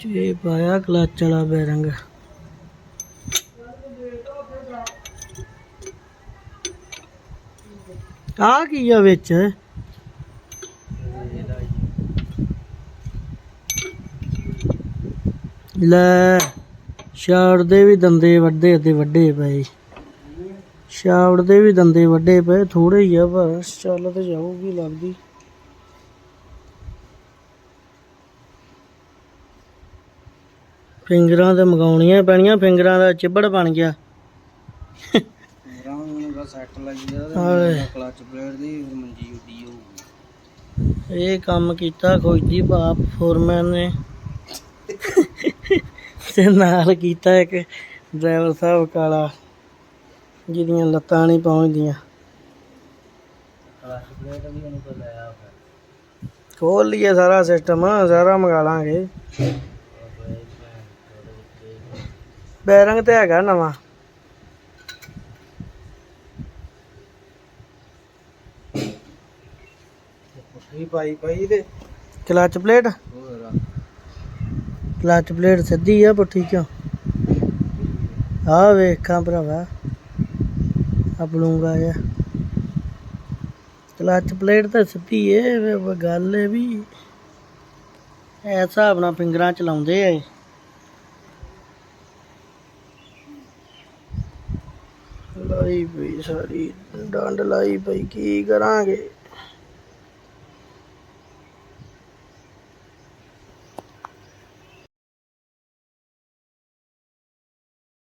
ਜੇ ਪਾਇਆ ਕਲਚ ਵਾਲਾ ਬੈਰੰਗ। ਆ ਕੀ ਆ ਵਿੱਚ? ਲੈ ਸ਼ਾਵੜ ਦੇ ਵੀ ਦੰਦੇ ਵੱਡੇ ਤੇ ਵੱਡੇ ਪਏ। ਸ਼ਾਵੜ ਦੇ ਵੀ ਦੰਦੇ ਵੱਡੇ ਪਏ ਥੋੜੇ ਹੀ ਆ ਪਰ ਚੱਲ ਤੇ ਜਾਊਗੀ ਲੱਗਦੀ। ਫਿੰਗਰਾਂ ਤੇ ਮਗਾਉਣੀਆਂ ਪੈਣੀਆਂ ਫਿੰਗਰਾਂ ਦਾ ਚਿੱਬੜ ਬਣ ਗਿਆ। ਰਾਮ ਦਾ ਸੈੱਟ ਲੱਗੀ ਆ ਹਾਏ। ਕਲਚ ਪਲੇਟ ਦੀ ਮੰਜੀ ਉੱਡੀ ਹੋਊਗੀ ਇਹ ਕੰਮ ਕੀਤਾ ਖੋਜੀ ਬਾਪ ਫੋਰਮੈਨ ਨੇ। ਤੇ ਨਾਲ ਕੀਤਾ ਇੱਕ ਡਰਾਈਵਰ ਸਾਹਿਬ ਕਾਲਾ। ਜਿਹਦੀਆਂ ਲੱਤਾਂ ਨਹੀਂ ਪਹੁੰਚਦੀਆਂ। ਵੀ ਖੋਲ ਲਈਏ ਸਾਰਾ ਸਿਸਟਮ ਸਾਰਾ ਮੰਗਾ ਲਾਂਗੇ। ਬੈਰੰਗ ਤੇ ਹੈਗਾ ਨਵਾਂ। ਪੁੱਠੀ ਪਾਈ ਪਾਈ ਤੇ? ਕਲਚ ਪਲੇਟ ਕਲਚ ਪਲੇਟ ਸਿੱਧੀ ਆ ਪੁੱਠੀ ਕਿਉਂ? ਆ ਵੇਖਾਂ ਭਰਾਵਾ। ਅਪਲੂੰਗਾ ਆ ਕਲਚ ਪਲੇਟ ਤਾਂ ਸਿੱਧੀ ਏ ਗੱਲ ਏ ਵੀ ਐ ਹਿਸਾਬ ਨਾਲ ਫਿੰਗਰਾਂ ਚਲਾਉਂਦੇ ਆ ਲਾਈ ਪਈ ਸਾਰੀ, ਡੰਡ ਲਾਈ ਪਈ, ਕੀ ਕਰਾਂਗੇ?